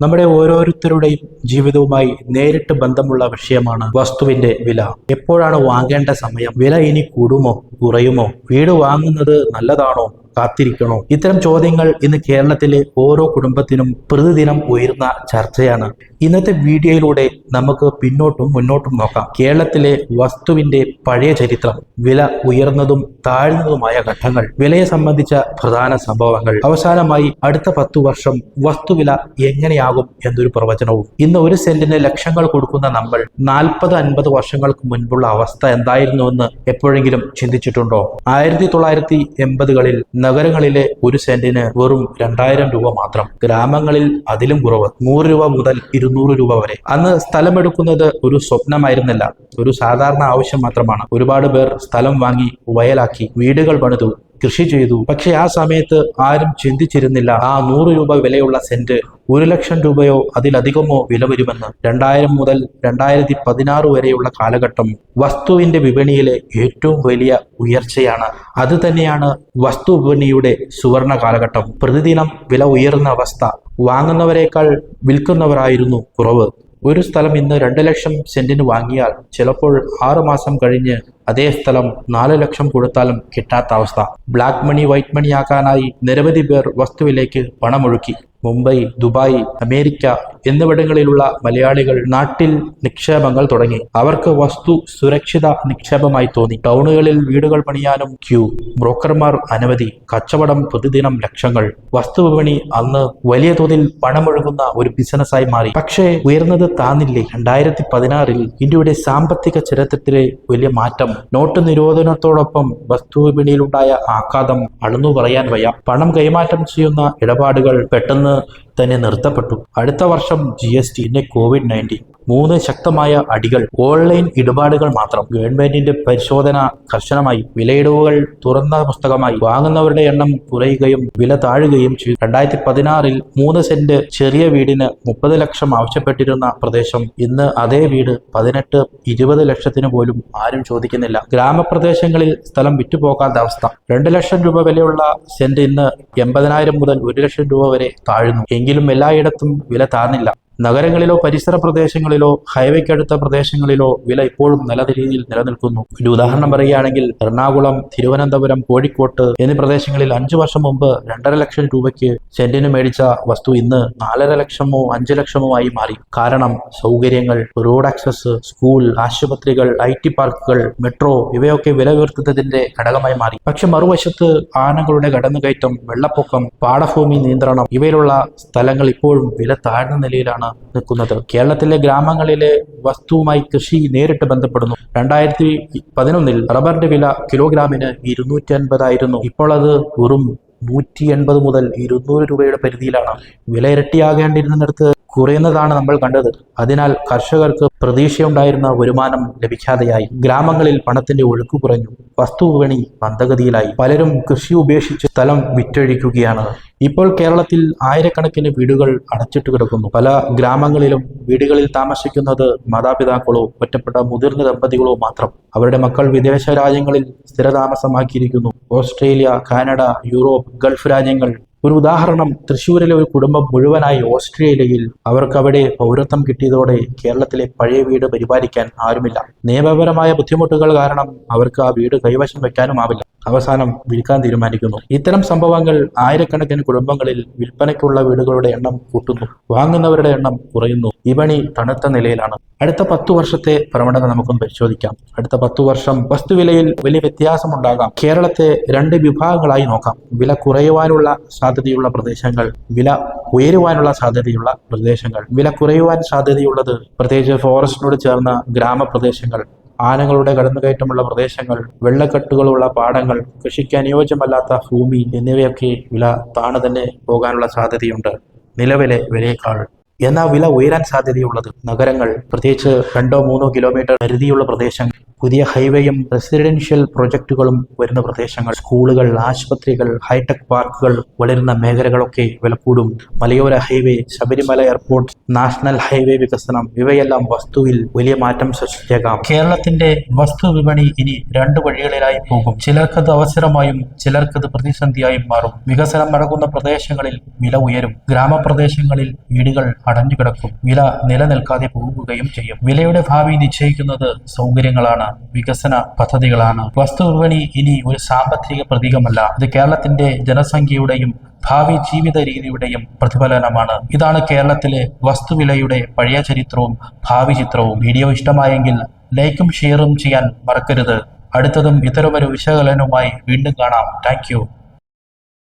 നമ്മുടെ ഓരോരുത്തരുടെയും ജീവിതവുമായി നേരിട്ട് ബന്ധമുള്ള വിഷയമാണ് വസ്തുവിന്റെ വില. എപ്പോഴാണ് വാങ്ങേണ്ട സമയം? വില ഇനി കൂടുമോ? കുറയുമോ? വീട് വാങ്ങുന്നത് നല്ലതാണോ? കാത്തിരിക്കണോ? ഇത്തരം ചോദ്യങ്ങൾ ഇന്ന് കേരളത്തിലെ ഓരോ കുടുംബത്തിനും പ്രതിദിനം ഉയർന്ന ചർച്ചയാണ്. ഇന്നത്തെ വീഡിയോയിലൂടെ നമുക്ക് പിന്നോട്ടും മുന്നോട്ടും നോക്കാം. കേരളത്തിലെ വസ്തുവിന്റെ പഴയ ചരിത്രം വില ഉയർന്നതും താഴ്ന്നതുമായ ഘട്ടങ്ങൾ വിലയെ സംബന്ധിച്ച പ്രധാന സംഭവങ്ങൾ. അവസാനമായി അടുത്ത പത്തു വർഷം വസ്തുവില എങ്ങനെയാകും എന്നൊരു പ്രവചനവും. ഇന്ന് ഒരു സെന്റിന് ലക്ഷങ്ങൾ കൊടുക്കുന്ന നമ്മൾ നാൽപ്പത് അൻപത് വർഷങ്ങൾക്ക് മുൻപുള്ള അവസ്ഥ എന്തായിരുന്നുവെന്ന് എപ്പോഴെങ്കിലും ചിന്തിച്ചിട്ടുണ്ടോ? ആയിരത്തി തൊള്ളായിരത്തി എൺപതുകളിൽ നഗരങ്ങളിലെ ഒരു സെന്റിന് വെറും രണ്ടായിരം രൂപ മാത്രം. ഗ്രാമങ്ങളിൽ അതിലും കുറവ്. നൂറ് രൂപ മുതൽ ഇരുന്നൂറ് രൂപ വരെ. അന്ന് സ്ഥലമെടുക്കുന്നത് ഒരു സ്വപ്നമായിരുന്നില്ല. ഒരു സാധാരണ ആവശ്യം മാത്രമാണ്. ഒരുപാട് പേർ സ്ഥലം വാങ്ങി വയലാക്കി വീടുകൾ പണിതു കൃഷി ചെയ്തു. പക്ഷെ ആ സമയത്ത് ആരും ചിന്തിച്ചിരുന്നില്ല ആ നൂറ് രൂപ വിലയുള്ള സെന്റ് ഒരു ലക്ഷം രൂപയോ അതിലധികമോ വില വരുമെന്ന്. രണ്ടായിരം മുതൽ രണ്ടായിരത്തി പതിനാറ് വരെയുള്ള കാലഘട്ടം വസ്തുവിന്റെ വിപണിയിലെ ഏറ്റവും വലിയ ഉയർച്ചയാണ്. അത് തന്നെയാണ് വസ്തു വിപണിയുടെ സുവർണ കാലഘട്ടം. പ്രതിദിനം വില ഉയർന്ന അവസ്ഥ വാങ്ങുന്നവരെക്കാൾ വിൽക്കുന്നവരായിരുന്നു കുറവ്. ഒരു സ്ഥലം ഇന്ന് രണ്ട് ലക്ഷം സെന്റിന് വാങ്ങിയാൽ ചിലപ്പോൾ ആറു മാസം കഴിഞ്ഞ് അതേ സ്ഥലം നാല് ലക്ഷം കൊടുത്താലും കിട്ടാത്ത അവസ്ഥ. ബ്ലാക്ക് മണി വൈറ്റ് മണി ആക്കാനായി നിരവധി പേർ വസ്തുവിലേക്ക് പണമൊഴുക്കി. മുംബൈ ദുബായ് അമേരിക്ക എന്നിവിടങ്ങളിലുള്ള മലയാളികൾ നാട്ടിൽ നിക്ഷേപങ്ങൾ തുടങ്ങി. അവർക്ക് വസ്തു സുരക്ഷിത നിക്ഷേപമായി തോന്നി. ടൗണുകളിൽ വീടുകൾ പണിയാനും ക്യൂ. ബ്രോക്കർമാർ അനവധി കച്ചവടം പ്രതിദിനം ലക്ഷങ്ങൾ. വസ്തു വിപണി അന്ന് വലിയ തോതിൽ പണമൊഴുകുന്ന ഒരു ബിസിനസ്സായി മാറി. പക്ഷേ ഉയർന്നത് താന്നില്ലേ? രണ്ടായിരത്തി പതിനാറിൽ ഇന്ത്യയുടെ സാമ്പത്തിക ചരിത്രത്തിലെ വലിയ മാറ്റം. നോട്ട് നിരോധനത്തോടൊപ്പം വസ്തു വിപണിയിലുണ്ടായ ആഘാതം അളന്നു പറയാൻ വയ്യ. പണം കൈമാറ്റം ചെയ്യുന്ന ഇടപാടുകൾ പെട്ടെന്ന് തന്നെ നിർത്തപ്പെട്ടു. അടുത്ത വർഷം ജി എസ് ടി പിന്നെ കോവിഡ് നയന്റീൻ മൂന്ന് ശക്തമായ അടികൾ ഓൺലൈൻ ഇടപാടുകൾ മാത്രം. ഗവൺമെന്റിന്റെ പരിശോധന കർശനമായി വിലയിടവുകൾ തുറന്ന പുസ്തകമായി. വാങ്ങുന്നവരുടെ എണ്ണം കുറയുകയും വില താഴുകയും ചെയ്തു. രണ്ടായിരത്തി പതിനാറിൽ മൂന്ന് സെന്റ് ചെറിയ വീടിന് മുപ്പത് ലക്ഷം ആവശ്യപ്പെട്ടിരുന്ന പ്രദേശം ഇന്ന് അതേ വീട് പതിനെട്ട് ഇരുപത് ലക്ഷത്തിന് പോലും ആരും ചോദിക്കുന്നില്ല. ഗ്രാമപ്രദേശങ്ങളിൽ സ്ഥലം വിറ്റുപോകാത്ത അവസ്ഥ. രണ്ട് ലക്ഷം രൂപ വിലയുള്ള സെന്റ് ഇന്ന് എൺപതിനായിരം മുതൽ ഒരു ലക്ഷം രൂപ വരെ താഴ്ന്നു. എങ്കിലും എല്ലായിടത്തും വില താഴ്ന്നില്ല. നഗരങ്ങളിലോ പരിസര പ്രദേശങ്ങളിലോ ഹൈവേക്കടുത്ത പ്രദേശങ്ങളിലോ വില ഇപ്പോഴും നല്ല രീതിയിൽ നിലനിൽക്കുന്നു. ഒരു ഉദാഹരണം പറയുകയാണെങ്കിൽ എറണാകുളം തിരുവനന്തപുരം കോഴിക്കോട്ട് എന്നീ പ്രദേശങ്ങളിൽ അഞ്ചു വർഷം മുമ്പ് രണ്ടര ലക്ഷം രൂപയ്ക്ക് സെന്റിന് മേടിച്ച വസ്തു ഇന്ന് നാലര ലക്ഷമോ അഞ്ചു ലക്ഷമോ ആയി മാറി. കാരണം സൗകര്യങ്ങൾ റോഡ് ആക്സസ് സ്കൂൾ ആശുപത്രികൾ ഐ ടി പാർക്കുകൾ മെട്രോ ഇവയൊക്കെ വില ഉയർത്തുന്നതിന്റെ ഘടകമായി മാറി. പക്ഷെ മറുവശത്ത് ആനകളുടെ കടന്നുകയറ്റം വെള്ളപ്പൊക്കം പാടഭൂമി നിയന്ത്രണം ഇവയിലുള്ള സ്ഥലങ്ങൾ ഇപ്പോഴും വില താഴ്ന്ന നിലയിലാണ്. നിൽക്കുന്നത്. കേരളത്തിലെ ഗ്രാമങ്ങളിലെ വസ്തുവുമായി കൃഷി നേരിട്ട് ബന്ധപ്പെടുന്നു. രണ്ടായിരത്തി പതിനൊന്നിൽ റബ്ബറിന്റെ വില കിലോഗ്രാമിന് ഇരുന്നൂറ്റി അൻപതായിരുന്നു ഇപ്പോൾ അത് വെറും നൂറ്റി എൺപത് മുതൽ ഇരുന്നൂറ് രൂപയുടെ പരിധിയിലാണ്. വില ഇരട്ടിയാകേണ്ടിരുന്നിടത്ത് കുറയുന്നതാണ് നമ്മൾ കണ്ടത്. അതിനാൽ കർഷകർക്ക് പ്രതീക്ഷയുണ്ടായിരുന്ന വരുമാനം ലഭിക്കാതെയായി. ഗ്രാമങ്ങളിൽ പണത്തിന്റെ ഒഴുക്ക് കുറഞ്ഞു. വസ്തുവിപണി മന്ദഗതിയിലായി. പലരും കൃഷി ഉപേക്ഷിച്ച് സ്ഥലം വിറ്റഴിക്കുകയാണ്. ഇപ്പോൾ കേരളത്തിൽ ആയിരക്കണക്കിന് വീടുകൾ അടച്ചിട്ട് കിടക്കുന്നു. പല ഗ്രാമങ്ങളിലും വീടുകളിൽ താമസിക്കുന്നത് മാതാപിതാക്കളോ ഒറ്റപ്പെട്ട മുതിർന്ന ദമ്പതികളോ മാത്രം. അവരുടെ മക്കൾ വിദേശ രാജ്യങ്ങളിൽ സ്ഥിരതാമസമാക്കിയിരിക്കുന്നു. ഓസ്ട്രേലിയ കാനഡ യൂറോപ്പ് ഗൾഫ് രാജ്യങ്ങൾ ഒരു ഉദാഹരണം തൃശ്ശൂരിലെ ഒരു കുടുംബം മുഴുവനായി ഓസ്ട്രേലിയയിൽ അവർക്കവിടെ പൗരത്വം കിട്ടിയതോടെ കേരളത്തിലെ പഴയ വീട് പരിപാലിക്കാൻ ആരുമില്ല. നിയമപരമായ ബുദ്ധിമുട്ടുകൾ കാരണം അവർക്ക് ആ വീട് കൈവശം വെക്കാനുമാവില്ല അവസാനം വിൽക്കാൻ തീരുമാനിക്കുന്നു. ഇത്തരം സംഭവങ്ങൾ ആയിരക്കണക്കിന് കുടുംബങ്ങളിൽ വിൽപ്പനയ്ക്കുള്ള വീടുകളുടെ എണ്ണം കൂട്ടുന്നു. വാങ്ങുന്നവരുടെ എണ്ണം കുറയുന്നു. വിപണി തണുത്ത നിലയിലാണ്. അടുത്ത പത്തു വർഷത്തെ പ്രവണത നമുക്കൊന്ന് പരിശോധിക്കാം. അടുത്ത പത്തു വർഷം വസ്തുവിലയിൽ വലിയ വ്യത്യാസം വ്യത്യാസമുണ്ടാകാം. കേരളത്തെ രണ്ട് വിഭാഗങ്ങളായി നോക്കാം. വില കുറയുവാനുള്ള സാധ്യതയുള്ള പ്രദേശങ്ങൾ വില ഉയരുവാനുള്ള സാധ്യതയുള്ള പ്രദേശങ്ങൾ. വില കുറയുവാൻ സാധ്യതയുള്ളത് പ്രത്യേകിച്ച് ഫോറസ്റ്റിനോട് ചേർന്ന ഗ്രാമപ്രദേശങ്ങൾ ആനകളുടെ കടന്നുകയറ്റമുള്ള പ്രദേശങ്ങൾ വെള്ളക്കെട്ടുകളുള്ള പാടങ്ങൾ കൃഷിക്ക് അനുയോജ്യമല്ലാത്ത ഭൂമി എന്നിവയൊക്കെ വില താണു തന്നെ പോകാനുള്ള സാധ്യതയുണ്ട്. നിലവിലെ വിലയേക്കാൾ എന്നാൽ വില ഉയരാൻ സാധ്യതയുള്ളത്? നഗരങ്ങൾ പ്രത്യേകിച്ച് രണ്ടോ മൂന്നോ കിലോമീറ്റർ പരിധിയുള്ള പ്രദേശങ്ങൾ പുതിയ ഹൈവേയും റെസിഡൻഷ്യൽ പ്രൊജക്റ്റുകളും വരുന്ന പ്രദേശങ്ങൾ സ്കൂളുകൾ ആശുപത്രികൾ ഹൈടെക് പാർക്കുകൾ വളരുന്ന മേഖലകളൊക്കെ വില കൂടും മലയോര highway Sabarimala airport national highway വികസനം ഇവയെല്ലാം വസ്തുവിൽ വലിയ മാറ്റം സൃഷ്ടിച്ചേക്കാം. കേരളത്തിന്റെ വസ്തു വിപണി ഇനി രണ്ടു വഴികളിലായി പോകും. ചിലർക്കത് അവസരമായും ചിലർക്കത് പ്രതിസന്ധിയായും മാറും. വികസനം നടക്കുന്ന പ്രദേശങ്ങളിൽ വില ഉയരും. ഗ്രാമപ്രദേശങ്ങളിൽ വീടുകൾ അടഞ്ഞുകിടക്കും വില നിലനിൽക്കാതെ പോകുകയും ചെയ്യും. വിലയുടെ ഭാവി നിശ്ചയിക്കുന്നത് സൗകര്യങ്ങളാണ് വികസന പദ്ധതികളാണ്. വസ്തുവിപണി ഇനി ഒരു സാമ്പത്തിക പ്രതീകമല്ല. ഇത് കേരളത്തിന്റെ ജനസംഖ്യയുടെയും ഭാവി ജീവിത രീതിയുടെയും പ്രതിഫലനമാണ്. ഇതാണ് കേരളത്തിലെ വസ്തുവിലയുടെ പഴയ ചരിത്രവും ഭാവി ചിത്രവും. വീഡിയോ ഇഷ്ടമായെങ്കിൽ ലൈക്കും ഷെയറും ചെയ്യാൻ മറക്കരുത്. അടുത്തതും ഇത്തരമൊരു വിശകലനവുമായി വീണ്ടും കാണാം. താങ്ക്